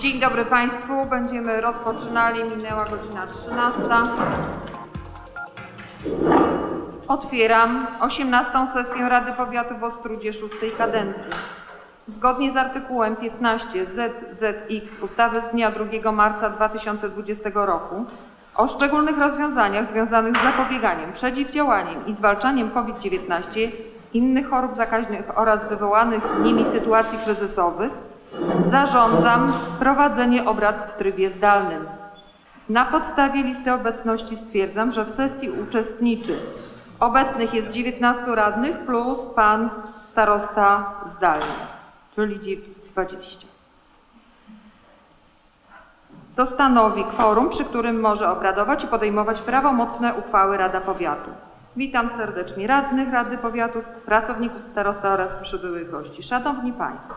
Dzień dobry Państwu. Będziemy rozpoczynali. Minęła godzina 13. Otwieram 18. sesję Rady Powiatu w Ostrudzie szóstej kadencji. Zgodnie z artykułem 15 ZZX ustawy z dnia 2 marca 2020 roku o szczególnych rozwiązaniach związanych z zapobieganiem, przeciwdziałaniem i zwalczaniem COVID-19, innych chorób zakaźnych oraz wywołanych nimi sytuacji kryzysowych, zarządzam prowadzenie obrad w trybie zdalnym. Na podstawie listy obecności stwierdzam, że w sesji uczestniczy obecnych jest 19 radnych plus pan starosta zdalny, czyli 20. To stanowi kworum, przy którym może obradować i podejmować prawomocne uchwały Rada Powiatu. Witam serdecznie radnych Rady Powiatu, pracowników starosta oraz przybyłych gości. Szanowni Państwo,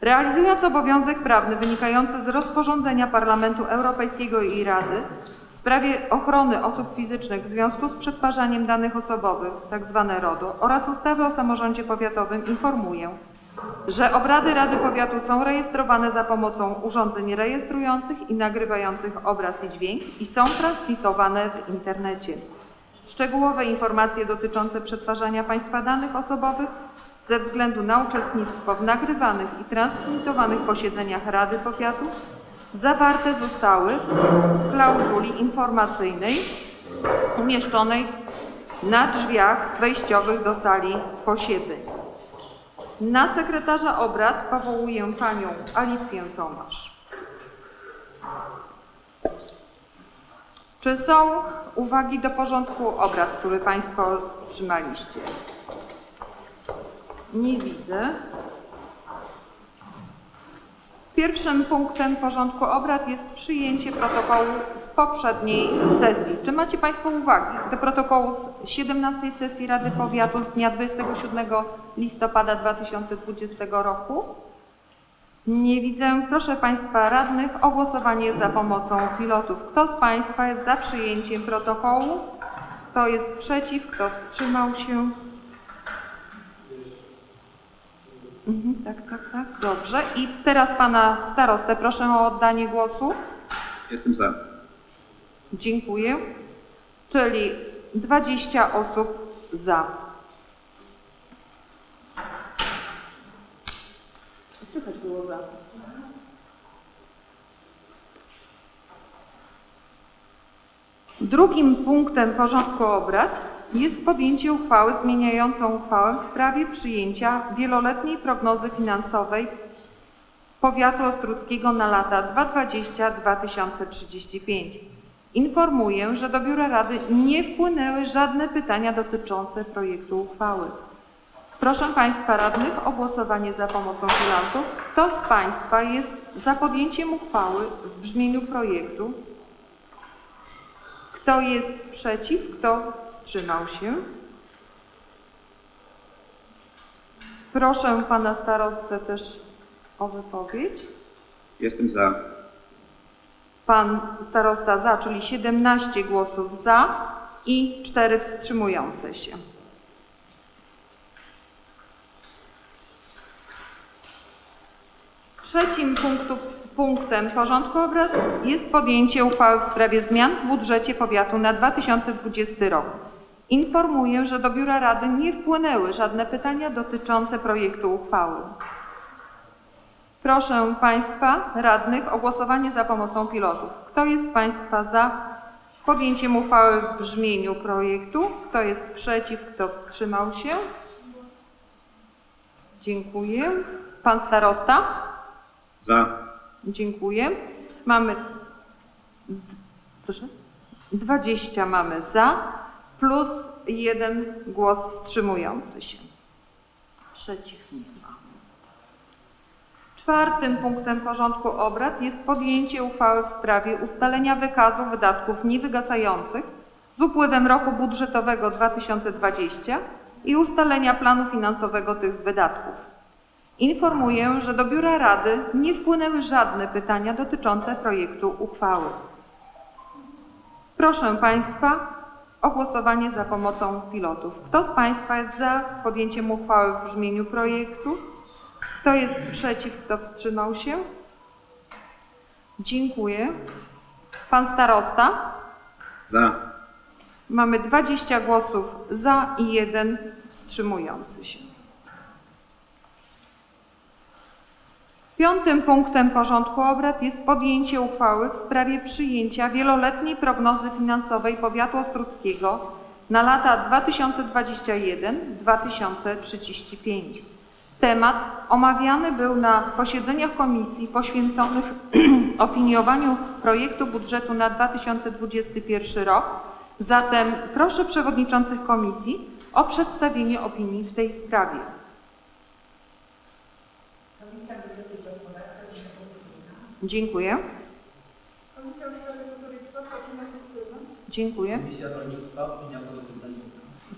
realizując obowiązek prawny wynikający z rozporządzenia Parlamentu Europejskiego i Rady w sprawie ochrony osób fizycznych w związku z przetwarzaniem danych osobowych, tzw. RODO, oraz ustawy o samorządzie powiatowym informuję, że obrady Rady Powiatu są rejestrowane za pomocą urządzeń rejestrujących i nagrywających obraz i dźwięk i są transmitowane w internecie. Szczegółowe informacje dotyczące przetwarzania Państwa danych osobowych ze względu na uczestnictwo w nagrywanych i transmitowanych posiedzeniach Rady Powiatu zawarte zostały w klauzuli informacyjnej umieszczonej na drzwiach wejściowych do sali posiedzeń. Na sekretarza obrad powołuję panią Alicję Tomasz. Czy są uwagi do porządku obrad, który Państwo otrzymaliście? Nie widzę. Pierwszym punktem porządku obrad jest przyjęcie protokołu z poprzedniej sesji. Czy macie Państwo uwagi do protokołu z 17 sesji Rady Powiatu z dnia 27 listopada 2020 roku? Nie widzę. Proszę Państwa radnych o głosowanie za pomocą pilotów. Kto z Państwa jest za przyjęciem protokołu? Kto jest przeciw? Kto wstrzymał się? Mhm, tak, tak, tak. Dobrze. I teraz Pana starostę proszę o oddanie głosu. Jestem za. Dziękuję. Czyli 20 osób za. Słychać było za. Drugim punktem porządku obrad jest podjęcie uchwały zmieniającą uchwałę w sprawie przyjęcia wieloletniej prognozy finansowej powiatu ostruckiego na lata 2020-2035. Informuję, że do Biura Rady nie wpłynęły żadne pytania dotyczące projektu uchwały. Proszę Państwa radnych o głosowanie za pomocą bilantów. Kto z Państwa jest za podjęciem uchwały w brzmieniu projektu? Kto jest przeciw? Kto wstrzymał się? Proszę Pana Starostę też o wypowiedź. Jestem za. Pan starosta za, czyli 17 głosów za i 4 wstrzymujące się. Trzecim punktu, punktem porządku obrad jest podjęcie uchwały w sprawie zmian w budżecie powiatu na 2020 rok. Informuję, że do Biura Rady nie wpłynęły żadne pytania dotyczące projektu uchwały. Proszę Państwa radnych o głosowanie za pomocą pilotów. Kto jest z Państwa za podjęciem uchwały w brzmieniu projektu? Kto jest przeciw? Kto wstrzymał się? Dziękuję. Pan starosta? Za. Dziękuję. Mamy proszę? 20 mamy za plus jeden głos wstrzymujący się. Przeciw nie ma. Czwartym punktem porządku obrad jest podjęcie uchwały w sprawie ustalenia wykazu wydatków niewygasających z upływem roku budżetowego 2020 i ustalenia planu finansowego tych wydatków. Informuję, że do Biura Rady nie wpłynęły żadne pytania dotyczące projektu uchwały. Proszę Państwa o głosowanie za pomocą pilotów. Kto z Państwa jest za podjęciem uchwały w brzmieniu projektu? Kto jest przeciw? Kto wstrzymał się? Dziękuję. Pan starosta? Za. Mamy 20 głosów za i jeden wstrzymujący się. Piątym punktem porządku obrad jest podjęcie uchwały w sprawie przyjęcia wieloletniej prognozy finansowej powiatu ostruckiego na lata 2021-2035. Temat omawiany był na posiedzeniach komisji poświęconych opiniowaniu projektu budżetu na 2021 rok. Zatem proszę przewodniczących komisji o przedstawienie opinii w tej sprawie. Dziękuję. Komisja Oświaty, Kultury i Sportu, opinia pozytywna. Dziękuję. Komisja Rolnictwa, opinia pozytywna.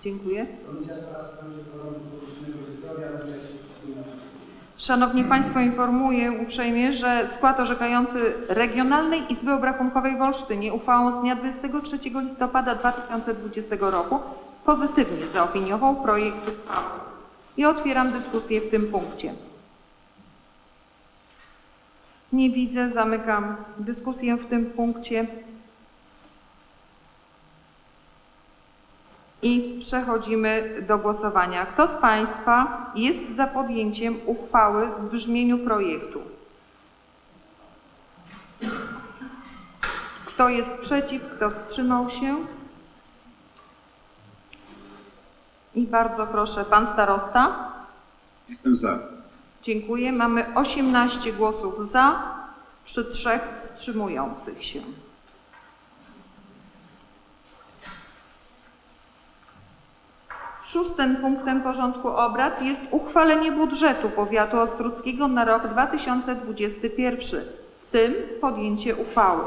Dziękuję. Komisja Spraw Sprawiedliwych Porządku Publicznego i Zdrowia Szanowni Państwo, informuję uprzejmie, że skład orzekający Regionalnej Izby Obrachunkowej w Olsztynie uchwałą z dnia 23 listopada 2020 roku pozytywnie zaopiniował projekt uchwały. I otwieram dyskusję w tym punkcie. Nie widzę, zamykam dyskusję w tym punkcie. I przechodzimy do głosowania. Kto z Państwa jest za podjęciem uchwały w brzmieniu projektu? Kto jest przeciw? Kto wstrzymał się? I bardzo proszę, Pan Starosta. Jestem za. Dziękuję. Mamy 18 głosów za przy trzech wstrzymujących się. Szóstym punktem porządku obrad jest uchwalenie budżetu powiatu ostruckiego na rok 2021, w tym podjęcie uchwały.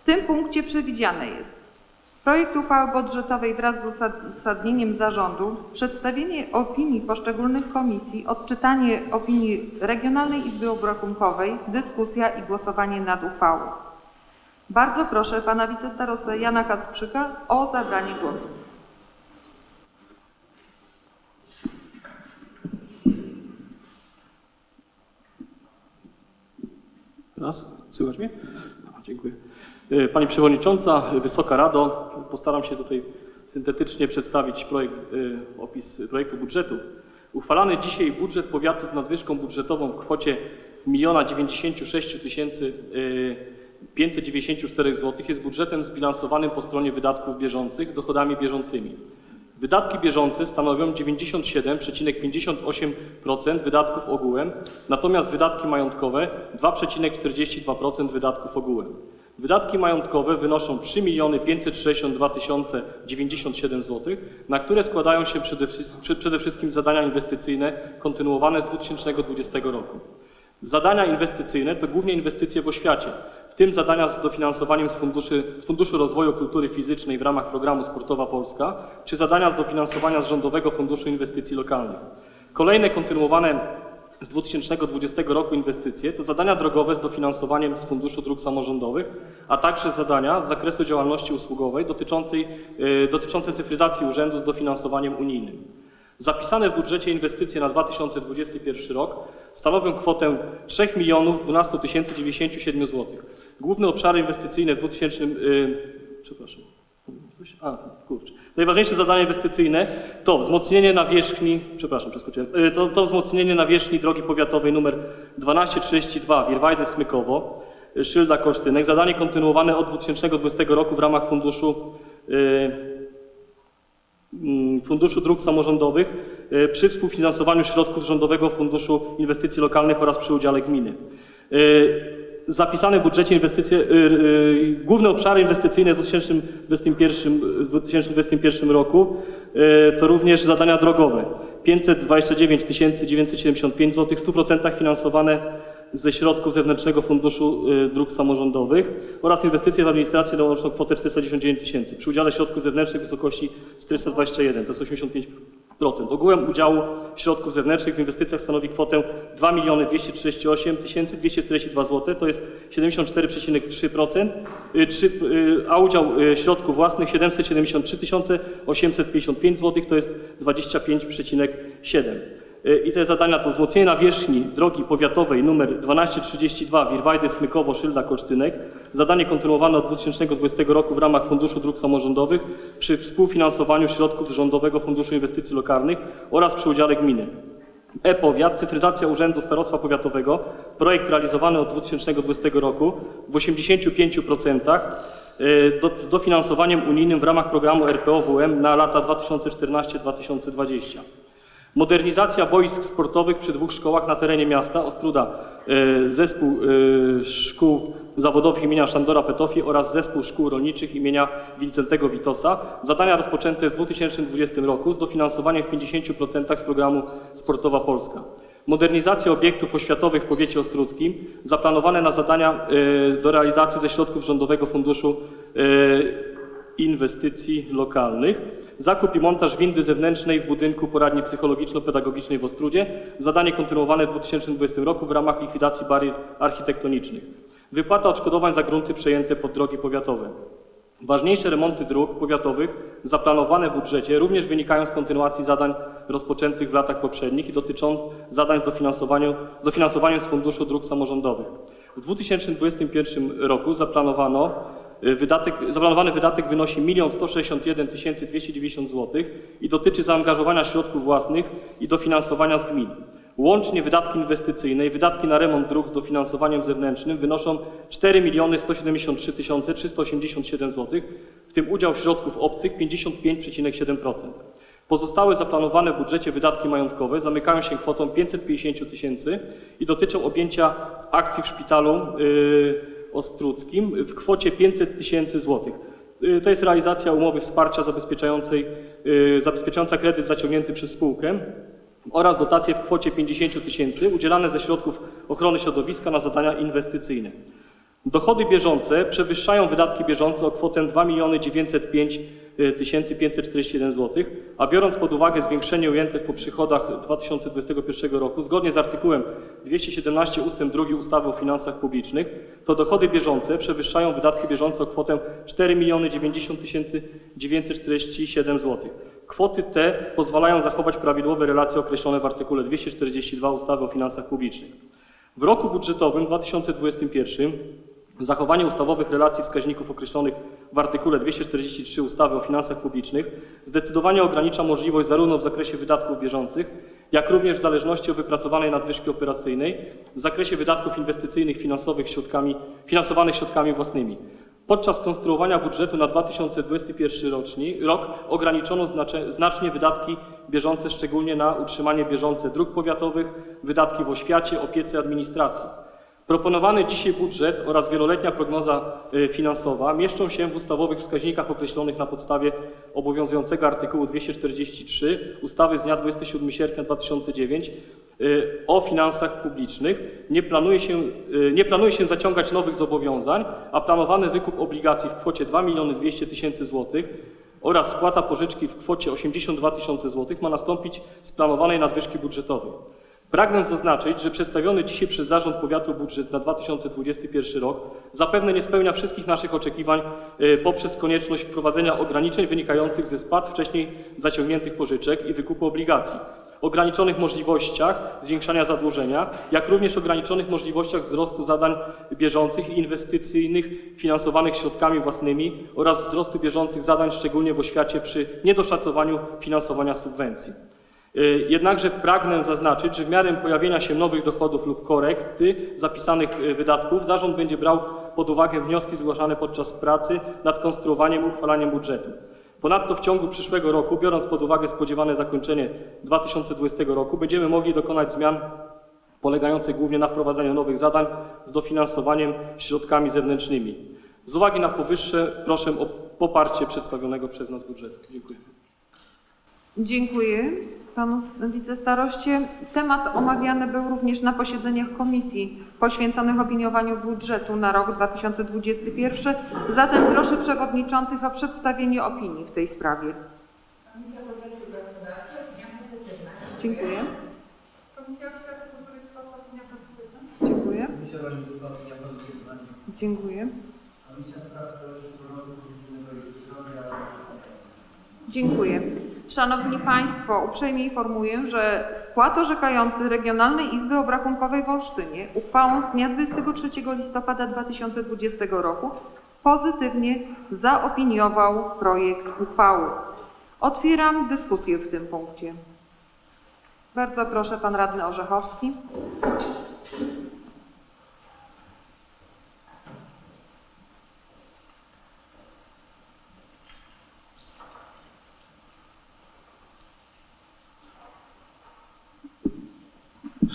W tym punkcie przewidziane jest Projekt uchwały budżetowej wraz z uzasadnieniem zarządu, przedstawienie opinii poszczególnych komisji, odczytanie opinii Regionalnej Izby Obrachunkowej, dyskusja i głosowanie nad uchwałą. Bardzo proszę pana wicestarostę Jana Kacprzyka o zabranie głosu. Raz, słychać mnie? Dziękuję. E, Pani Przewodnicząca, Wysoka Rado, postaram się tutaj syntetycznie przedstawić projekt, e, opis projektu budżetu. Uchwalany dzisiaj budżet powiatu z nadwyżką budżetową w kwocie 1 096 tysięcy e, 594 zł jest budżetem zbilansowanym po stronie wydatków bieżących dochodami bieżącymi. Wydatki bieżące stanowią 97,58% wydatków ogółem, natomiast wydatki majątkowe 2,42% wydatków ogółem. Wydatki majątkowe wynoszą 3 562 097 zł, na które składają się przede, wszy- przede wszystkim zadania inwestycyjne kontynuowane z 2020 roku. Zadania inwestycyjne to głównie inwestycje w oświacie, w tym zadania z dofinansowaniem z, funduszy, z Funduszu Rozwoju Kultury Fizycznej w ramach programu Sportowa Polska, czy zadania z dofinansowania z Rządowego Funduszu Inwestycji Lokalnych. Kolejne kontynuowane z 2020 roku inwestycje to zadania drogowe z dofinansowaniem z Funduszu Dróg Samorządowych, a także zadania z zakresu działalności usługowej dotyczącej, y, dotyczące cyfryzacji urzędu z dofinansowaniem unijnym. Zapisane w budżecie inwestycje na 2021 rok stanowią kwotę 3 milionów 12 097 zł. Główne obszary inwestycyjne w 2000... Yy, przepraszam. Coś? A, kurczę. Najważniejsze zadania inwestycyjne to wzmocnienie nawierzchni, przepraszam, przeskoczyłem, Yy, to, to wzmocnienie nawierzchni drogi powiatowej nr 1232 Wirwajde-Smykowo, yy, Szylda Kosztynek. Zadanie kontynuowane od 2020 roku w ramach funduszu yy, mm, Funduszu Dróg Samorządowych y, przy współfinansowaniu środków Rządowego Funduszu Inwestycji Lokalnych oraz przy udziale gminy. Zapisane w budżecie inwestycje, y, y, główne obszary inwestycyjne w 2021, w 2021 roku y, to również zadania drogowe. 529 975 zł, w 100% finansowane ze środków zewnętrznego Funduszu Dróg Samorządowych oraz inwestycje w administrację na łączną kwotę 499 tysięcy przy udziale środków zewnętrznych w wysokości 421, to jest 85%. Ogółem udziału środków zewnętrznych w inwestycjach stanowi kwotę 2 238 242 zł, to jest 74,3%, y, y, a udział y, środków własnych 773 855 zł, to jest 25,7%. Y, I te zadania to wzmocnienie nawierzchni drogi powiatowej nr 1232 Wirwajdy-Smykowo-Szylda-Kolsztynek. Zadanie kontynuowane od 2020 roku w ramach Funduszu Dróg Samorządowych przy współfinansowaniu środków Rządowego Funduszu Inwestycji Lokalnych oraz przy udziale gminy. E-Powiat, cyfryzacja Urzędu Starostwa Powiatowego, projekt realizowany od 2020 roku w 85% y, do, z dofinansowaniem unijnym w ramach programu RPO-WM na lata 2014-2020. Modernizacja boisk sportowych przy dwóch szkołach na terenie miasta Ostruda, y, zespół y, szkół zawodowych imienia Szandora Petofi oraz zespół szkół rolniczych imienia Wincentego Witosa. Zadania rozpoczęte w 2020 roku z dofinansowaniem w 50% z programu Sportowa Polska. Modernizacja obiektów oświatowych w powiecie ostruckim, zaplanowane na zadania y, do realizacji ze środków Rządowego Funduszu Inwestycji Lokalnych. Zakup i montaż windy zewnętrznej w budynku poradni psychologiczno-pedagogicznej w Ostrudzie. Zadanie kontynuowane w 2020 roku w ramach likwidacji barier architektonicznych. Wypłata odszkodowań za grunty przejęte pod drogi powiatowe. Ważniejsze remonty dróg powiatowych zaplanowane w budżecie również wynikają z kontynuacji zadań rozpoczętych w latach poprzednich i dotyczą zadań z dofinansowaniem, z dofinansowaniem z Funduszu Dróg Samorządowych. W 2021 roku zaplanowano wydatek, zaplanowany wydatek wynosi 1 161 290 zł i dotyczy zaangażowania środków własnych i dofinansowania z gmin. Łącznie wydatki inwestycyjne i wydatki na remont dróg z dofinansowaniem zewnętrznym wynoszą 4 173 387 zł, w tym udział środków obcych 55,7%. Pozostałe zaplanowane w budżecie wydatki majątkowe zamykają się kwotą 550 tysięcy i dotyczą objęcia akcji w szpitalu yy, ostruckim w kwocie 500 tysięcy złotych. Yy, To jest realizacja umowy wsparcia zabezpieczającej, yy, zabezpieczająca kredyt zaciągnięty przez spółkę oraz dotacje w kwocie 50 tysięcy udzielane ze środków ochrony środowiska na zadania inwestycyjne. Dochody bieżące przewyższają wydatki bieżące o kwotę 2 905 541 zł, a biorąc pod uwagę zwiększenie ujęte po przychodach 2021 roku, zgodnie z artykułem 217 ust. 2 ustawy o finansach publicznych, to dochody bieżące przewyższają wydatki bieżące o kwotę 4 090 947 zł. Kwoty te pozwalają zachować prawidłowe relacje określone w artykule 242 ustawy o finansach publicznych. W roku budżetowym 2021 zachowanie ustawowych relacji wskaźników określonych w artykule 243 ustawy o finansach publicznych zdecydowanie ogranicza możliwość zarówno w zakresie wydatków bieżących, jak również w zależności od wypracowanej nadwyżki operacyjnej w zakresie wydatków inwestycyjnych finansowych środkami, finansowanych środkami własnymi. Podczas konstruowania budżetu na 2021 roczni, rok ograniczono znacznie wydatki bieżące, szczególnie na utrzymanie bieżące dróg powiatowych, wydatki w oświacie, opiece i administracji. Proponowany dzisiaj budżet oraz wieloletnia prognoza y, finansowa mieszczą się w ustawowych wskaźnikach określonych na podstawie obowiązującego artykułu 243 ustawy z dnia 27 sierpnia 2009 y, o finansach publicznych. Nie planuje, się, y, nie planuje się zaciągać nowych zobowiązań, a planowany wykup obligacji w kwocie 2 200 tysięcy złotych oraz spłata pożyczki w kwocie 82 tysiące złotych ma nastąpić z planowanej nadwyżki budżetowej. Pragnę zaznaczyć, że przedstawiony dzisiaj przez Zarząd Powiatu budżet na 2021 rok zapewne nie spełnia wszystkich naszych oczekiwań y, poprzez konieczność wprowadzenia ograniczeń wynikających ze spłat wcześniej zaciągniętych pożyczek i wykupu obligacji, ograniczonych możliwościach zwiększania zadłużenia, jak również ograniczonych możliwościach wzrostu zadań bieżących i inwestycyjnych finansowanych środkami własnymi oraz wzrostu bieżących zadań szczególnie w oświacie przy niedoszacowaniu finansowania subwencji. Y, Jednakże pragnę zaznaczyć, że w miarę pojawienia się nowych dochodów lub korekty zapisanych y, wydatków zarząd będzie brał pod uwagę wnioski zgłaszane podczas pracy nad konstruowaniem i uchwalaniem budżetu. Ponadto w ciągu przyszłego roku, biorąc pod uwagę spodziewane zakończenie 2020 roku, będziemy mogli dokonać zmian polegających głównie na wprowadzeniu nowych zadań z dofinansowaniem środkami zewnętrznymi. Z uwagi na powyższe proszę o poparcie przedstawionego przez nas budżetu. Dziękuję. Dziękuję panu wicestaroście. Temat omawiany był również na posiedzeniach komisji poświęconych opiniowaniu budżetu na rok 2021. Zatem proszę przewodniczących o przedstawienie opinii w tej sprawie. Komisja Budżetu i Gospodarki opinia pozytywna. Dziękuję. Komisja Oświaty, Kultury i Sportu opinia pozytywna. Dziękuję. Komisja Rolnictwa opinia pozytywna. Dziękuję. Komisja Spraw Społecznych, Rolnictwa Publicznego i Zdrowia. Dziękuję. Szanowni Państwo, uprzejmie informuję, że skład orzekający Regionalnej Izby Obrachunkowej w Olsztynie uchwałą z dnia 23 listopada 2020 roku pozytywnie zaopiniował projekt uchwały. Otwieram dyskusję w tym punkcie. Bardzo proszę, Pan Radny Orzechowski.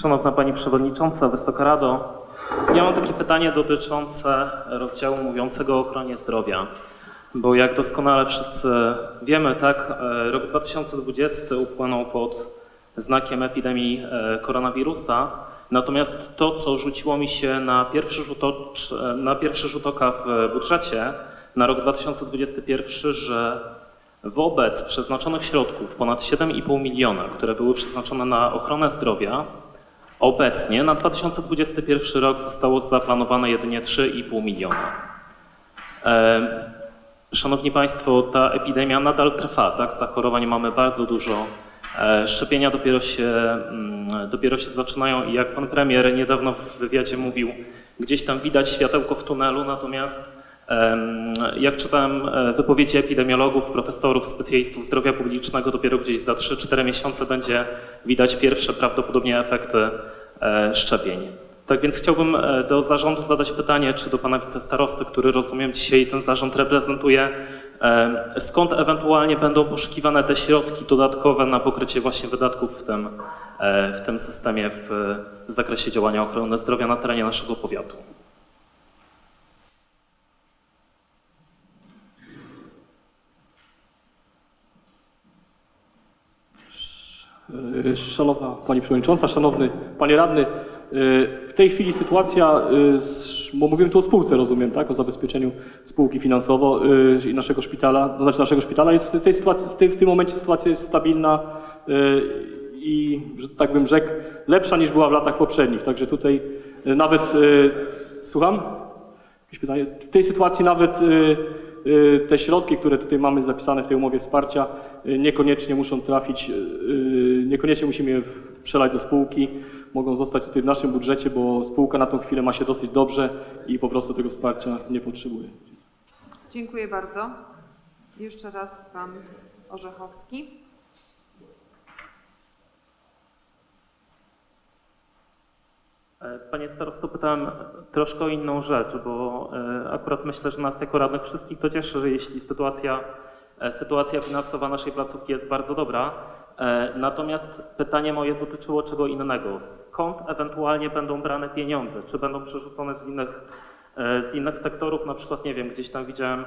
Szanowna Pani Przewodnicząca, Wysoka Rado, ja mam takie pytanie dotyczące rozdziału mówiącego o ochronie zdrowia. Bo jak doskonale wszyscy wiemy, tak, e, rok 2020 upłynął pod znakiem epidemii e, koronawirusa. Natomiast to, co rzuciło mi się na pierwszy rzut, ocz, na pierwszy rzut oka w budżecie na rok 2021, że wobec przeznaczonych środków ponad 7,5 miliona, które były przeznaczone na ochronę zdrowia, Obecnie na 2021 rok zostało zaplanowane jedynie 3,5 miliona. E, Szanowni Państwo, ta epidemia nadal trwa, tak? Zachorowań mamy bardzo dużo. E, Szczepienia dopiero się, mm, dopiero się zaczynają i jak pan premier niedawno w wywiadzie mówił, gdzieś tam widać światełko w tunelu, natomiast jak czytałem e, wypowiedzi epidemiologów, profesorów, specjalistów zdrowia publicznego, dopiero gdzieś za 3-4 miesiące będzie widać pierwsze prawdopodobnie efekty e, szczepień. Tak więc chciałbym e, do zarządu zadać pytanie, czy do pana wicestarosty, który rozumiem dzisiaj ten zarząd reprezentuje, skąd ewentualnie będą poszukiwane te środki dodatkowe na pokrycie właśnie wydatków w tym, w tym systemie w zakresie działania ochrony zdrowia na terenie naszego powiatu. Szanowna Pani Przewodnicząca, Szanowny Panie Radny, e, w tej chwili sytuacja, z- bo mówimy tu o spółce, rozumiem, tak, o zabezpieczeniu spółki finansowo i naszego szpitala, to znaczy naszego szpitala, jest w tej sytuacji, w, tej, w tym momencie sytuacja jest stabilna i, że tak bym rzekł, lepsza niż była w latach poprzednich, także tutaj nawet, słucham? Jakieś pytanie? W tej sytuacji nawet y, y, te środki, które tutaj mamy zapisane w tej umowie wsparcia, y, niekoniecznie muszą trafić, y, y, niekoniecznie musimy je przelać do spółki, mogą zostać tutaj w naszym budżecie, bo spółka na tą chwilę ma się dosyć dobrze i po prostu tego wsparcia nie potrzebuje. Dziękuję bardzo. Jeszcze raz Pan Orzechowski. Panie starosto, pytałem troszkę o inną rzecz, bo e, akurat myślę, że nas jako radnych wszystkich to cieszy, że jeśli sytuacja, e, sytuacja finansowa naszej placówki jest bardzo dobra. E, Natomiast pytanie moje dotyczyło czego innego. Skąd ewentualnie będą brane pieniądze? Czy będą przerzucone z innych, e, z innych sektorów? Na przykład, nie wiem, gdzieś tam widziałem e,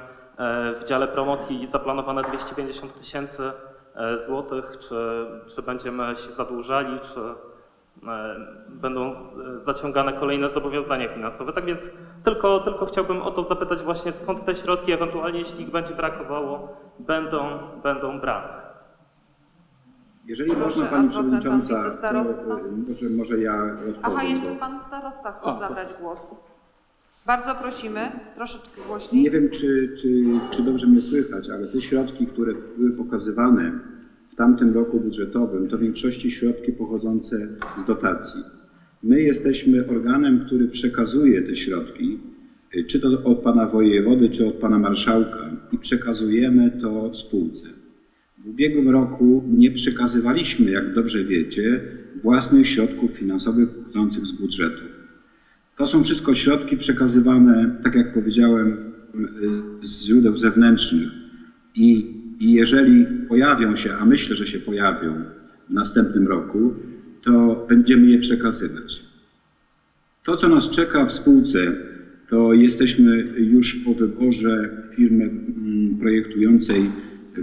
w dziale promocji zaplanowane 250 tysięcy e, złotych. Czy, czy będziemy się zadłużali, czy e, będą z- zaciągane kolejne zobowiązania finansowe. Tak więc tylko, tylko chciałbym o to zapytać właśnie skąd te środki ewentualnie, jeśli ich będzie brakowało, będą, będą brane. Jeżeli Proszę, można Pani pan Przewodnicząca, to wicestarosta. y, może, może ja odpowiem. Aha, jeszcze Pan Starosta chce A, zabrać głos. Bardzo prosimy, troszeczkę głośniej. Nie wiem, czy, czy, czy dobrze mnie słychać, ale te środki, które były pokazywane tamtym roku budżetowym, to w większości środki pochodzące z dotacji. My jesteśmy organem, który przekazuje te środki, y, czy to od pana wojewody, czy od pana marszałka i przekazujemy to spółce. W ubiegłym roku nie przekazywaliśmy, jak dobrze wiecie, własnych środków finansowych pochodzących z budżetu. To są wszystko środki przekazywane, tak jak powiedziałem, y, z źródeł zewnętrznych. I, I jeżeli pojawią się, a myślę, że się pojawią w następnym roku, to będziemy je przekazywać. To, co nas czeka w spółce, to jesteśmy już po wyborze firmy mm, projektującej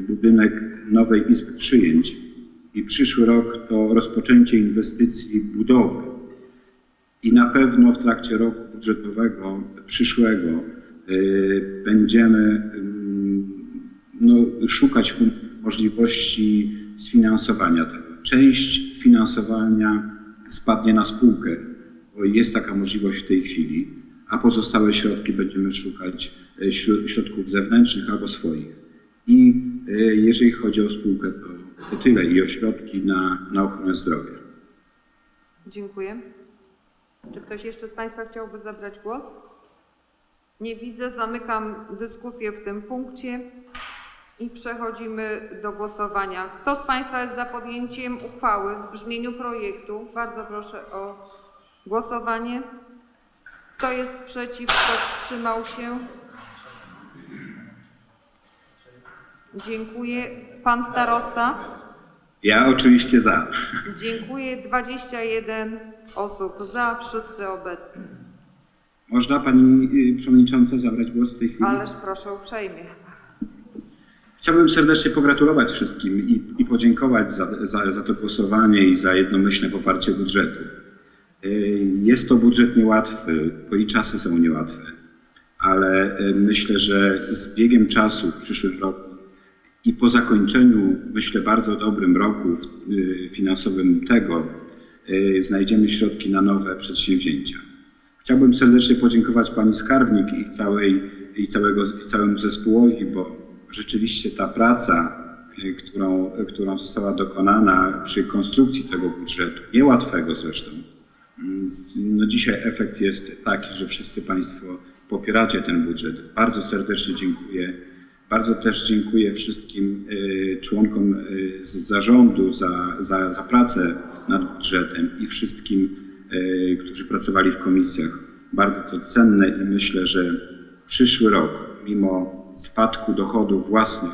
budynek nowej Izby Przyjęć i przyszły rok to rozpoczęcie inwestycji budowy. I na pewno w trakcie roku budżetowego przyszłego y, będziemy ym, no, szukać możliwości sfinansowania tego. Część finansowania spadnie na spółkę, bo jest taka możliwość w tej chwili, a pozostałe środki będziemy szukać śró- środków zewnętrznych albo swoich. I y, jeżeli chodzi o spółkę, to To tyle i o środki na, na ochronę zdrowia. Dziękuję. Czy ktoś jeszcze z Państwa chciałby zabrać głos? Nie widzę. Zamykam dyskusję w tym punkcie i przechodzimy do głosowania. Kto z Państwa jest za podjęciem uchwały w brzmieniu projektu? Bardzo proszę o głosowanie. Kto jest przeciw? Kto wstrzymał się? Dziękuję. Pan starosta? Ja oczywiście za. Dziękuję. 21 osób za, wszyscy obecni. Można pani y, przewodnicząca zabrać głos w tej chwili? Ależ proszę uprzejmie. Chciałbym serdecznie pogratulować wszystkim i, i podziękować za, za, za to głosowanie i za jednomyślne poparcie budżetu. Y, Jest to budżet niełatwy, bo i czasy są niełatwe, ale y, myślę, że z biegiem czasu w przyszłym roku i po zakończeniu, myślę, bardzo dobrym roku y, finansowym tego, znajdziemy środki na nowe przedsięwzięcia. Chciałbym serdecznie podziękować pani skarbnik i, całej, i, całego, i całemu zespołowi, bo rzeczywiście ta praca, y, którą, którą została dokonana przy konstrukcji tego budżetu, niełatwego zresztą, mm, no dzisiaj efekt jest taki, że wszyscy Państwo popieracie ten budżet. Bardzo serdecznie dziękuję. Bardzo też dziękuję wszystkim y, członkom y, z zarządu za, za, za pracę nad budżetem i wszystkim, którzy pracowali w komisjach. Bardzo to cenne i myślę, że przyszły rok, mimo spadku dochodów własnych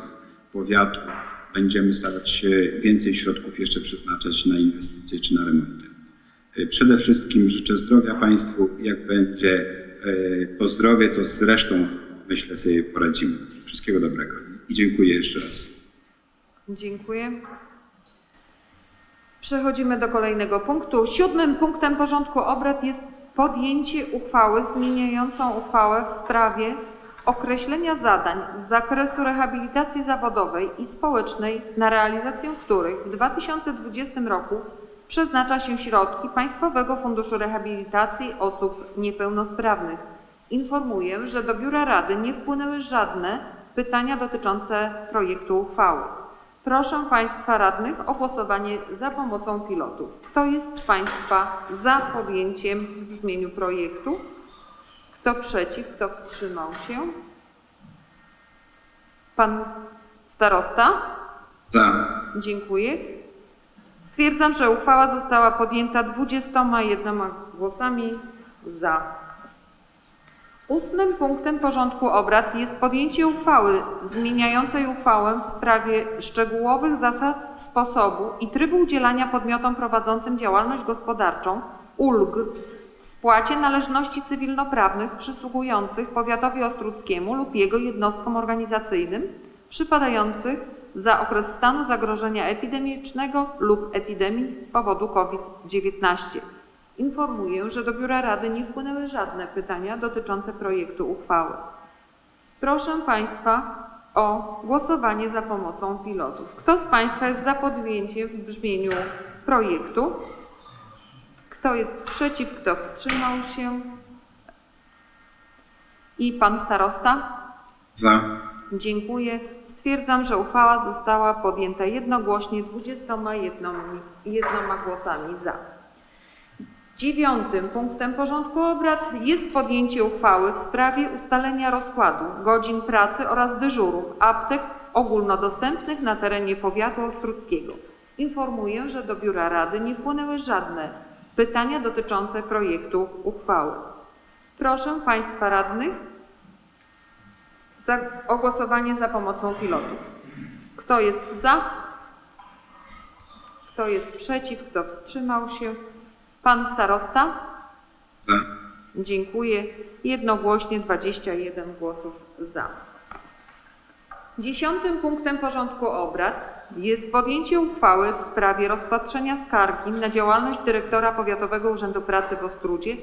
powiatu, będziemy starać się więcej środków jeszcze przeznaczać na inwestycje czy na remonty. Y, Przede wszystkim życzę zdrowia Państwu. Jak będzie y, to zdrowie, to z resztą myślę sobie poradzimy. Wszystkiego dobrego i dziękuję jeszcze raz. Dziękuję. Przechodzimy do kolejnego punktu. Siódmym punktem porządku obrad jest podjęcie uchwały zmieniającą uchwałę w sprawie określenia zadań z zakresu rehabilitacji zawodowej i społecznej, na realizację których w 2020 roku przeznacza się środki Państwowego Funduszu Rehabilitacji Osób Niepełnosprawnych. Informuję, że do Biura Rady nie wpłynęły żadne pytania dotyczące projektu uchwały. Proszę Państwa radnych o głosowanie za pomocą pilotów. Kto jest Państwa za podjęciem w brzmieniu projektu? Kto przeciw? Kto wstrzymał się? Pan starosta? Za. Dziękuję. Stwierdzam, że uchwała została podjęta 21 głosami za. Ósmym punktem porządku obrad jest podjęcie uchwały zmieniającej uchwałę w sprawie szczegółowych zasad sposobu i trybu udzielania podmiotom prowadzącym działalność gospodarczą ulg w spłacie należności cywilnoprawnych przysługujących powiatowi ostruckiemu lub jego jednostkom organizacyjnym przypadających za okres stanu zagrożenia epidemicznego lub epidemii z powodu COVID-19. Informuję, że do Biura Rady nie wpłynęły żadne pytania dotyczące projektu uchwały. Proszę Państwa o głosowanie za pomocą pilotów. Kto z Państwa jest za podjęciem w brzmieniu projektu? Kto jest przeciw? Kto wstrzymał się? I Pan Starosta? Za. Dziękuję. Stwierdzam, że uchwała została podjęta jednogłośnie 21 jednoma głosami za. Dziewiątym punktem porządku obrad jest podjęcie uchwały w sprawie ustalenia rozkładu godzin pracy oraz dyżurów aptek ogólnodostępnych na terenie powiatu ostruckiego. Informuję, że do Biura Rady nie wpłynęły żadne pytania dotyczące projektu uchwały. Proszę Państwa radnych za, o głosowanie za pomocą pilotów. Kto jest za? Kto jest przeciw? Kto wstrzymał się? Pan starosta? Za. Dziękuję. Jednogłośnie 21 głosów za. Dziesiątym punktem porządku obrad jest podjęcie uchwały w sprawie rozpatrzenia skargi na działalność dyrektora Powiatowego Urzędu Pracy w Ostrudzie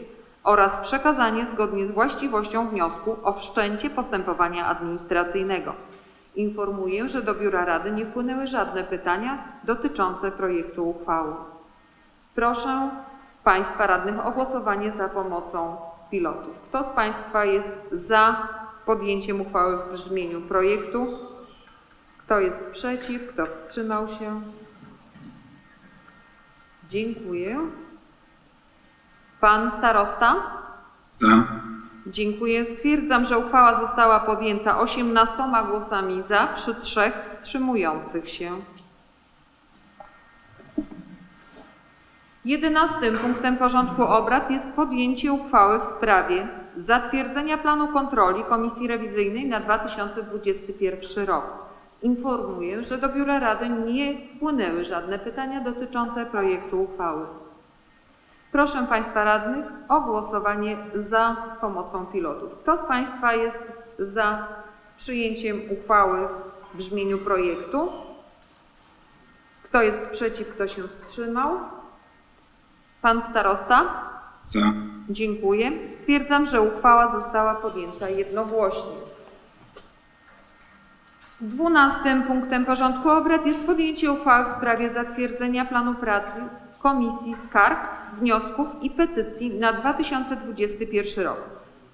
oraz przekazanie zgodnie z właściwością wniosku o wszczęcie postępowania administracyjnego. Informuję, że do Biura Rady nie wpłynęły żadne pytania dotyczące projektu uchwały. Proszę Państwa radnych o głosowanie za pomocą pilotów. Kto z Państwa jest za podjęciem uchwały w brzmieniu projektu? Kto jest przeciw? Kto wstrzymał się? Dziękuję. Pan starosta? Za. Dziękuję. Stwierdzam, że uchwała została podjęta 18 głosami za przy trzech wstrzymujących się. Jedenastym punktem porządku obrad jest podjęcie uchwały w sprawie zatwierdzenia planu kontroli Komisji Rewizyjnej na 2021 rok. Informuję, że do Biura Rady nie wpłynęły żadne pytania dotyczące projektu uchwały. Proszę Państwa radnych o głosowanie za pomocą pilotów. Kto z Państwa jest za przyjęciem uchwały w brzmieniu projektu? Kto jest przeciw, kto się wstrzymał? Pan starosta? Za. Dziękuję. Stwierdzam, że uchwała została podjęta jednogłośnie. Dwunastym punktem porządku obrad jest podjęcie uchwały w sprawie zatwierdzenia planu pracy Komisji Skarg, Wniosków i Petycji na 2021 rok.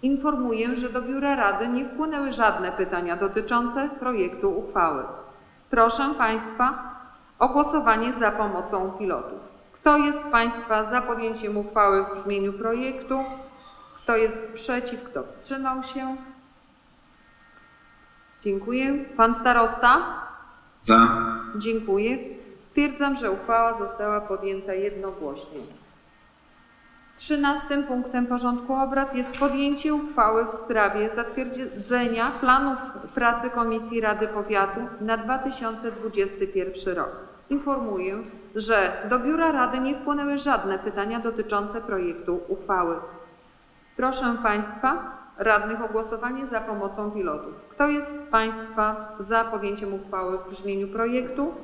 Informuję, że do Biura Rady nie wpłynęły żadne pytania dotyczące projektu uchwały. Proszę Państwa o głosowanie za pomocą pilotów. Kto jest Państwa za podjęciem uchwały w brzmieniu projektu? Kto jest przeciw? Kto wstrzymał się? Dziękuję. Pan starosta? Za. Dziękuję. Stwierdzam, że uchwała została podjęta jednogłośnie. Trzynastym punktem porządku obrad jest podjęcie uchwały w sprawie zatwierdzenia planów pracy Komisji Rady Powiatu na 2021 rok. Informuję, że do Biura Rady nie wpłynęły żadne pytania dotyczące projektu uchwały. Proszę Państwa radnych o głosowanie za pomocą pilotów. Kto jest z Państwa za podjęciem uchwały w brzmieniu projektu?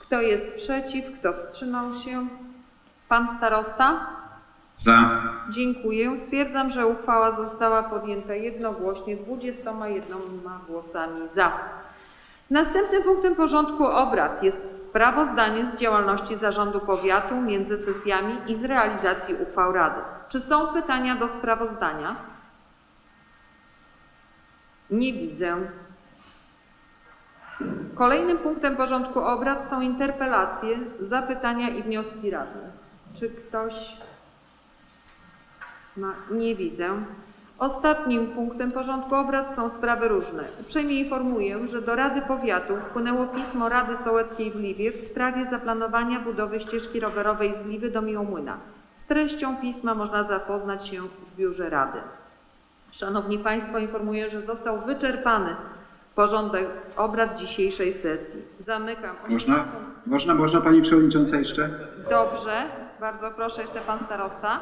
Kto jest przeciw? Kto wstrzymał się? Pan starosta? Za. Dziękuję. Stwierdzam, że uchwała została podjęta jednogłośnie 21 głosami za. Następnym punktem porządku obrad jest sprawozdanie z działalności Zarządu Powiatu między sesjami i z realizacji uchwał Rady. Czy są pytania do sprawozdania? Nie widzę. Kolejnym punktem porządku obrad są interpelacje, zapytania i wnioski radnych. Czy ktoś ma? Nie widzę. Ostatnim punktem porządku obrad są sprawy różne. Uprzejmie informuję, że do Rady Powiatu wpłynęło pismo Rady Sołeckiej w Liwie w sprawie zaplanowania budowy ścieżki rowerowej z Liwy do Miłomłyna. Treścią pisma można zapoznać się w Biurze Rady. Szanowni Państwo, informuję, że został wyczerpany porządek obrad dzisiejszej sesji. Zamykam. Można? Można, można Pani Przewodnicząca jeszcze? Dobrze, bardzo proszę, jeszcze Pan Starosta.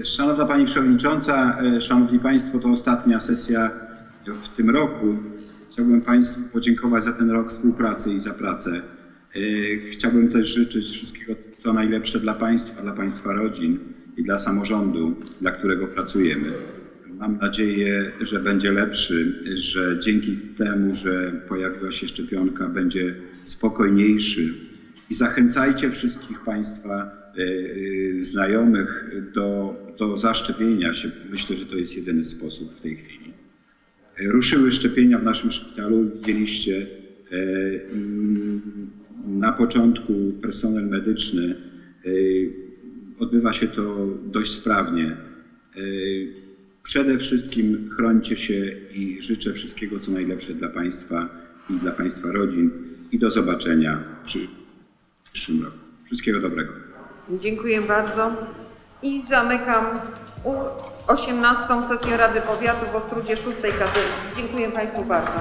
E, Szanowna Pani Przewodnicząca, e, Szanowni Państwo, to ostatnia sesja w tym roku. Chciałbym Państwu podziękować za ten rok współpracy i za pracę. E, Chciałbym też życzyć wszystkiego co najlepsze dla Państwa, dla Państwa rodzin i dla samorządu, dla którego pracujemy. Mam nadzieję, że będzie lepszy, że dzięki temu, że pojawiła się szczepionka, będzie spokojniejszy. I zachęcajcie wszystkich Państwa e, e, znajomych do, do zaszczepienia się. Myślę, że to jest jedyny sposób w tej chwili. E, Ruszyły szczepienia w naszym szpitalu. Widzieliście na początku personel medyczny. e, Odbywa się to dość sprawnie. E, Przede wszystkim chrońcie się i życzę wszystkiego co najlepsze dla Państwa i dla Państwa rodzin i do zobaczenia w przyszłym roku. Wszystkiego dobrego. Dziękuję bardzo. I zamykam u- 18. sesję Rady Powiatu w Ostrudzie 6 kadencji. Dziękuję Państwu bardzo.